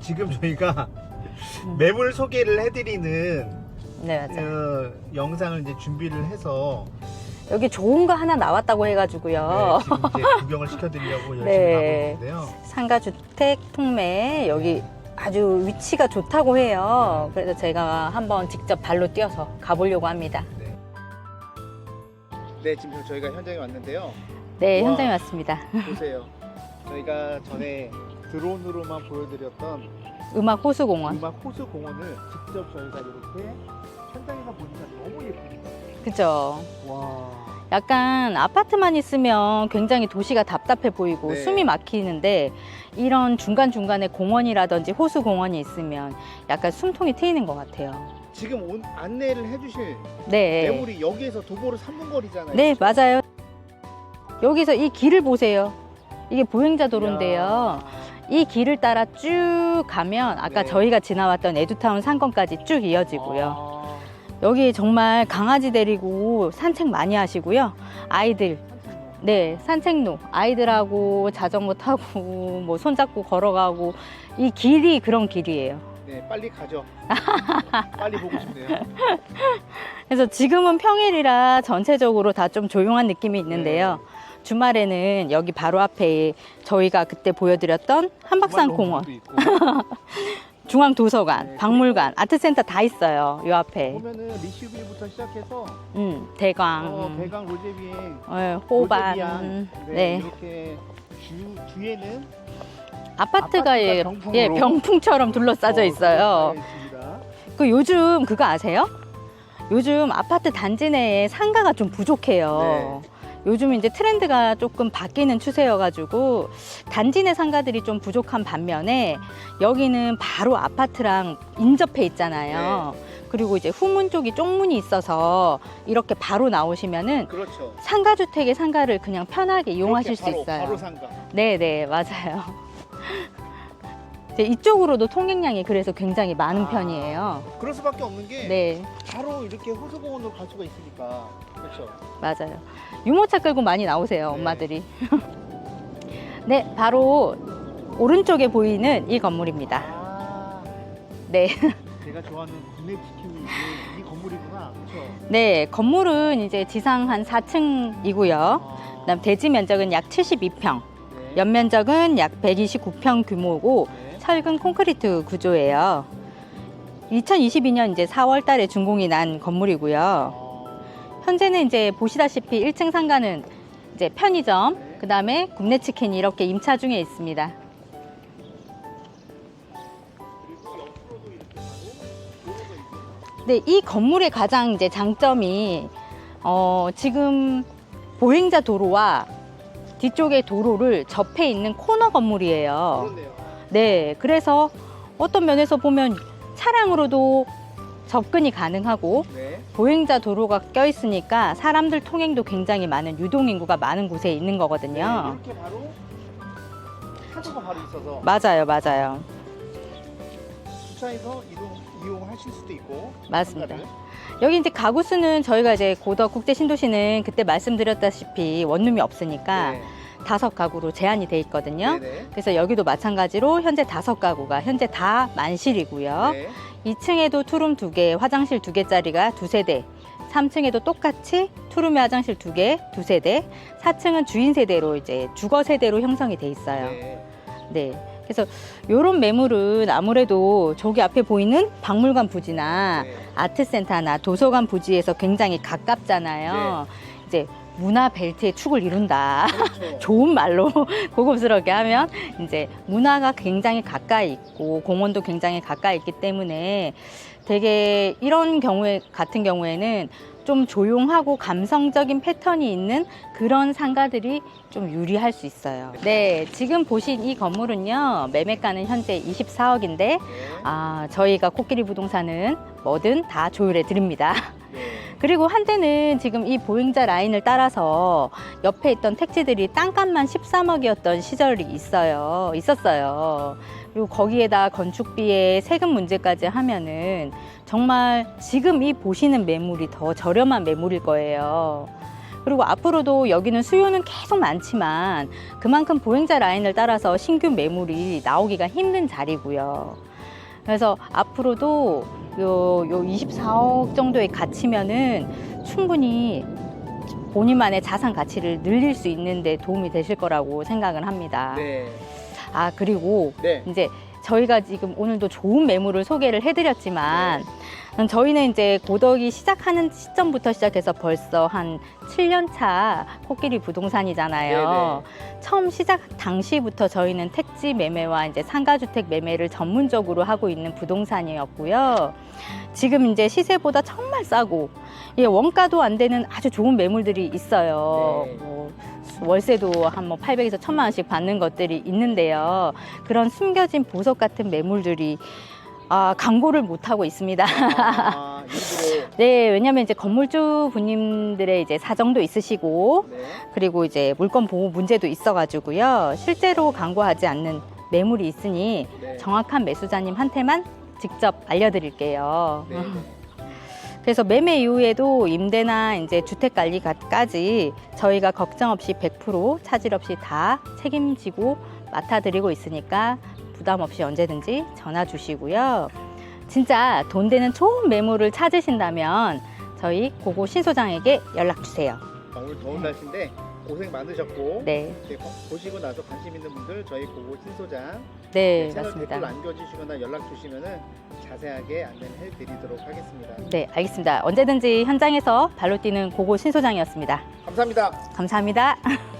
지금 저희가 음. 매물 소개를 해드리는 네, 맞아요. 어, 영상을 이제 준비를 해서 여기 좋은 거 하나 나왔다고 해가지고요. 네, 지금 이제 구경을 시켜드리려고 열심히 네. 가고 있는데요. 상가 주택 통매 여기 아주 위치가 좋다고 해요. 그래서 제가 한번 직접 발로 뛰어서 가보려고 합니다. 네. 네, 지금 저희가 현장에 왔는데요. 네, 와. 현장에 왔습니다. 보세요. 저희가 전에 드론으로만 보여드렸던 음악 호수공원. 음악 호수 공원을 직접 저희가 이렇게 현장에서 보니까 너무 예쁩니다. 그죠? 와. 약간 아파트만 있으면 굉장히 도시가 답답해 보이고 네. 숨이 막히는데 이런 중간중간에 공원이라든지 호수 공원이 있으면 약간 숨통이 트이는 것 같아요. 지금 온 안내를 해주실 네. 매물이 여기에서 도보로 3분 거리잖아요. 네, 맞아요. 여기서 이 길을 보세요. 이게 보행자 도로인데요. 이 길을 따라 쭉 가면 아까 네. 저희가 지나왔던 에듀타운 상권까지 쭉 이어지고요. 아, 여기 정말 강아지 데리고 산책 많이 하시고요. 아이들. 네, 산책로. 아이들하고 자전거 타고 뭐 손잡고 걸어가고 이 길이 그런 길이에요. 네, 빨리 가죠. 빨리 보고 싶네요. 그래서 지금은 평일이라 전체적으로 다 좀 조용한 느낌이 있는데요. 네. 주말에는 여기 바로 앞에 저희가 그때 보여드렸던 한박산 공원, 있고. 중앙 도서관, 네. 박물관, 아트센터 다 있어요. 요 앞에. 보면은 리슈빌부터 시작해서 음, 대광, 어, 배강 로제비행, 어, 호반. 로제비안, 네, 네. 이렇게 주 뒤에는 아파트가 아파트가 예, 병풍으로. 예, 병풍처럼 둘러싸져 어, 있어요. 있습니다. 그 요즘 그거 아세요? 요즘 아파트 단지 내에 상가가 좀 부족해요. 네. 요즘 이제 트렌드가 조금 바뀌는 추세여가지고 단지 내 상가들이 좀 부족한 반면에 여기는 바로 아파트랑 인접해 있잖아요. 네. 그리고 이제 후문 쪽이 쪽문이 있어서 이렇게 바로 나오시면은 그렇죠. 상가주택의 상가를 그냥 편하게 이용하실 수 바로, 있어요. 바로 상가. 네네 맞아요. 이쪽으로도 통행량이 그래서 굉장히 많은 아. 편이에요. 그럴 수밖에 없는 게 네 바로 이렇게 호수공원으로 갈 수가 있으니까. 그렇죠. 맞아요. 유모차 끌고 많이 나오세요 네. 엄마들이. 네 바로 오른쪽에 보이는 이 건물입니다. 아, 네. 제가 좋아하는 구내 치킨이 이 건물이구나. 그렇죠. 네 건물은 이제 지상 한 4층이고요. 아, 그다음 대지 면적은 약 72평, 네. 연면적은 약 129평 규모고 네. 철근 콘크리트 구조예요. 2022년 이제 4월 달에 준공이 난 건물이고요. 아, 현재는 이제 보시다시피 1층 상가는 이제 편의점, 네. 그 다음에 굽네 치킨이 이렇게 임차 중에 있습니다. 네, 이 건물의 가장 이제 장점이 어, 지금 보행자 도로와 뒤쪽의 도로를 접해 있는 코너 건물이에요. 그렇네요. 네, 그래서 어떤 면에서 보면 차량으로도 접근이 가능하고 네. 보행자 도로가 껴 있으니까 사람들 통행도 굉장히 많은 유동 인구가 많은 곳에 있는 거거든요. 네, 이렇게 바로 차도가 바로 있어서 맞아요, 맞아요. 주차해서 이동 이용하실 수도 있고 맞습니다. 상가를. 여기 이제 가구 수는 저희가 이제 고덕 국제 신도시는 그때 말씀드렸다시피 원룸이 없으니까 네. 다섯 가구로 제한이 돼 있거든요. 네네. 그래서 여기도 마찬가지로 현재 다섯 가구가 현재 다 만실이고요. 네. 2층에도 투룸 두 개, 화장실 두 개짜리가 두 세대. 3층에도 똑같이 투룸의 화장실 두 개, 두 세대. 4층은 주인 세대로 이제 주거 세대로 형성이 돼 있어요. 네. 네. 그래서 요런 매물은 아무래도 저기 앞에 보이는 박물관 부지나 네. 아트센터나 도서관 부지에서 굉장히 가깝잖아요. 이제 문화 벨트의 축을 이룬다. 그렇죠. 좋은 말로 고급스럽게 하면 이제 문화가 굉장히 가까이 있고 공원도 굉장히 가까이 있기 때문에 되게 이런 경우에 같은 경우에는 좀 조용하고 감성적인 패턴이 있는 그런 상가들이 좀 유리할 수 있어요. 네, 지금 보신 이 건물은요, 매매가는 현재 24억인데, 네. 아, 저희가 코끼리 부동산은 뭐든 다 조율해 드립니다. 네. 그리고 한때는 지금 이 보행자 라인을 따라서 옆에 있던 택지들이 땅값만 13억이었던 시절이 있어요. 있었어요. 그리고 거기에다 건축비에 세금 문제까지 하면은 정말 지금 이 보시는 매물이 더 저렴한 매물일 거예요. 그리고 앞으로도 여기는 수요는 계속 많지만 그만큼 보행자 라인을 따라서 신규 매물이 나오기가 힘든 자리고요. 그래서 앞으로도 요, 요 24억 정도의 가치면은 충분히 본인만의 자산 가치를 늘릴 수 있는데 도움이 되실 거라고 생각을 합니다. 네. 아, 그리고 네. 이제 저희가 지금 오늘도 좋은 매물을 소개를 해드렸지만 음, 저희는 이제 고덕이 시작하는 시점부터 시작해서 벌써 한 7년 차 코끼리 부동산이잖아요. 처음 시작 당시부터 저희는 택지 매매와 이제 상가주택 매매를 전문적으로 하고 있는 부동산이었고요. 지금 이제 시세보다 정말 싸고 예, 원가도 안 되는 아주 좋은 매물들이 있어요. 네. 뭐 월세도 한 뭐 800에서 1000만 원씩 받는 것들이 있는데요. 그런 숨겨진 보석 같은 매물들이 아, 광고를 못 하고 있습니다. 아. 네, 왜냐면 이제 건물주 분님들의 이제 사정도 있으시고 네. 그리고 이제 물건 보호 문제도 있어 가지고요. 실제로 광고하지 않는 매물이 있으니 네. 정확한 매수자님한테만 직접 알려 드릴게요. 네. 그래서 매매 이후에도 임대나 이제 주택 관리까지 저희가 걱정 없이 100% 차질 없이 다 책임지고 맡아드리고 있으니까 부담 없이 언제든지 전화 주시고요. 진짜 돈 되는 좋은 매물을 찾으신다면 저희 고고 신소장에게 연락 주세요. 아, 오늘 더운 날씨인데 고생 많으셨고 네, 이렇게 보시고 나서 관심 있는 분들 저희 고고 신소장 네, 채널 맞습니다. 댓글 남겨주시거나 연락 주시면은 자세하게 안내를 해드리도록 하겠습니다. 네, 알겠습니다. 언제든지 현장에서 발로 뛰는 고고 신소장이었습니다. 감사합니다. 감사합니다.